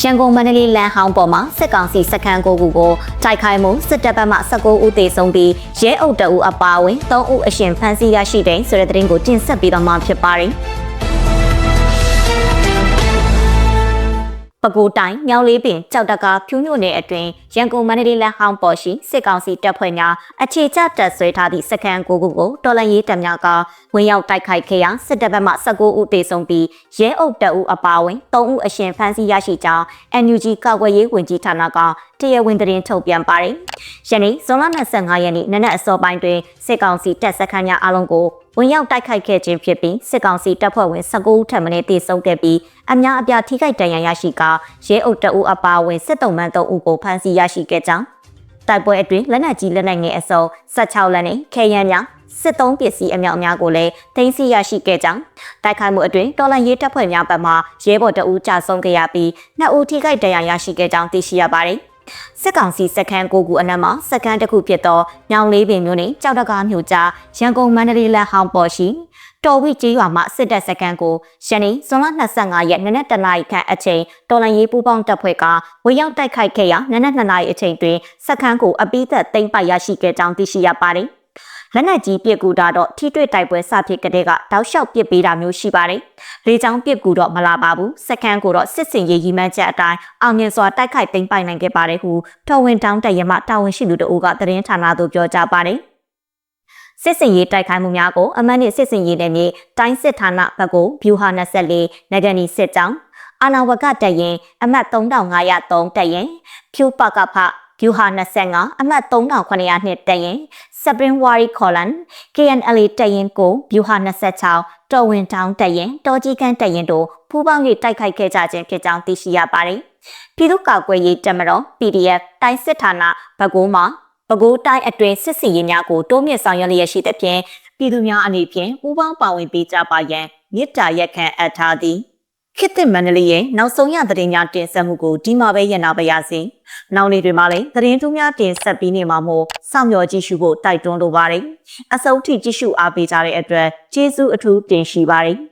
ရန်ကုန်မန္တလေးလမ်းဟောင်းပေါ်မှာစစ်ကောင်စီစခန်းကိုကူကိုတိုက်ခိုက်မှုစစ်တပ်ဘက်မှ19ဦးသေဆုံးပြီးရဲအုပ်တအူအပါအဝင်3ဦးအရှင်ဖမ်းဆီးရရှိတဲ့ဆိုတဲ့သတင်းကိုတင်ဆက်ပေးတော့မှာဖြစ်ပါတယ်။ ပဲခူးတိုင်းမြောက်လေးပင်ကြောက်တကာဖြူးညွန့်နယ်အတွင်းရန်ကုန်မန္တလေးလမ်းဟောင်းပေါ်ရှိစစ်ကောင်စီတပ်ဖွဲ့များအခြေချတပ်ဆွဲထားသည့်စခန်းကိုကူကိုတော်လန်ရေးတပ်များကဝင်ရောက်တိုက်ခိုက်ခဲ့ရာစစ်တပ်ဘက်မှ19ဦးသေဆုံးပြီးရဲအုပ်တအူအပါအဝင်3ဦးအရှင်ဖမ်းဆီးရရှိကြောင်း NUG ကာကွယ်ရေးဝန်ကြီးဌာနကတရားဝင်သတင်းထုတ်ပြန်ပါတယ်။ယနေ့ဇွန်လ25ရက်နေ့နနက်အစောပိုင်းတွင်စစ်ကောင်စီတပ်စခန်းများအလုံးကိုဝင်ရောက်တိုက်ခိုက်ခဲ့ခြင်းဖြစ်ပြီးစစ်ကောင်စီတပ်ဖွဲ့ဝင်19ဦးထပ်မံတေဆုံးခဲ့ပြီးအများအပြားထိခိုက်ဒဏ်ရာရရှိကာရဲအုပ်တအူအပါအဝင်စစ်တုံးမှန်3ဦးကိုဖမ်းဆီးရရှိခဲ့ကြောင်းတိုက်ပွဲအတွင်းလက်နက်ကြီးလက်နက်ငယ်အစုံ16လက်နဲ့ခဲယမ်းများစစ်သုံးပစ္စည်းအမြောက်အများကိုလည်းသိမ်းဆည်းရရှိခဲ့ကြောင်းတိုက်ခိုက်မှုအတွင်းတော်လန်ရေးတပ်ဖွဲ့များဘက်မှရဲဘော်တအူးကြာဆုံးခဲ့ရပြီးနှစ်ဦးထိခိုက်ဒဏ်ရာရရှိခဲ့ကြောင်းသိရှိရပါတယ်။ စစ်ကောင်စီစခန်းကိုကူအနက်မှာစခန်းတစ်ခုဖြစ်သောညောင်လေးပင်မြို့နယ်ကြောက်တကားမြို့ကြားရန်ကုန်မန္တလေးလမ်းဟောင်းပေါ်ရှိတော်ဝိကျေးရွာမှစစ်တပ်စခန်းကိုယနေ့ဇွန်လ25ရက်နေ့နက်တနာရီခန့်အချိန်တော်လန်ရေးပူးပေါင်းတပ်ဖွဲ့ကဝေရောက်တိုက်ခိုက်ခဲ့ရာနနက်2နာရီအချိန်တွင်စခန်းကိုအပိသက်သိမ်းပိုက်ရရှိခဲ့ကြောင်းသိရှိရပါတယ်။ လက်နက်ကြီးပစ်ကူတာတော့ထိတွေ့တိုက်ပွဲစဖြစ်ကတဲ့ကတောက်လျှောက်ပစ်ပေးတာမျိုးရှိပါတယ်။လေချောင်းပစ်ကူတော့မလာပါဘူး။စခန်းကိုတော့စစ်စင်ရေးရီမှန်းချက်အတိုင်းအောင်မြင်စွာတိုက်ခိုက်သိမ်းပိုက်နိုင်ခဲ့ပါတယ်ဟုတော်ဝင်တောင်းတရမတာဝန်ရှိသူတို့ကသတင်းဌာနသို့ပြောကြားပါတယ်။စစ်စင်ရေးတိုက်ခိုက်မှုများကိုအမတ်နှင့်စစ်စင်ရေးနယ်မြေတိုင်းစစ်ဌာနဘက်ကိုဗျူဟာ24နဂနီစစ်ကြောင်းအာနာဝကတပ်ရင်အမတ်3503တပ်ရင်ဖြူပကဖဗျူဟာ25အမတ်3902တပ်ရင် Spring Wari Colon KNL တပ်ရင်ကိုဗျူဟာ26တော်ဝင်တောင်းတပ်ရင်တော်ကြီးကန်းတပ်ရင်တို့ဖူးပေါင်း၍တိုက်ခိုက်ခဲ့ကြခြင်းဖြစ်ကြောင်းသိရှိရပါတယ်။ပြည်သူ့ကာကွယ်ရေးတပ်မတော် PDF တိုင်းစစ်ဌာနဘက်ကိုမှပဲခူးတိုင်းအတွင်းစစ်စီရင်များကိုတိုးမြင့်ဆောင်ရွက်လျက်ရှိသဖြင့်ပြည်သူများအနေဖြင့်ပူးပေါင်းပါဝင်ပေးကြပါရန်မြစ်တာရက်ခံအပ်ထားသည် ခေတ်သစ်မန္တလေးရဲ့နောက်ဆုံးရသတင်းများတင်ဆက်မှုကိုဒီမှာပဲရနာပါရစေ။နောက်နေ့တွေမှာလည်းသတင်းထူးများတင်ဆက်ပြီးနေမှာမို့စောင့်မျှော်ကြည့်ရှုဖို့တိုက်တွန်းလိုပါတယ်။အစုံထိကြည့်ရှုအားပေးကြတဲ့အတွက်ကျေးဇူးအထူးတင်ရှိပါတယ်။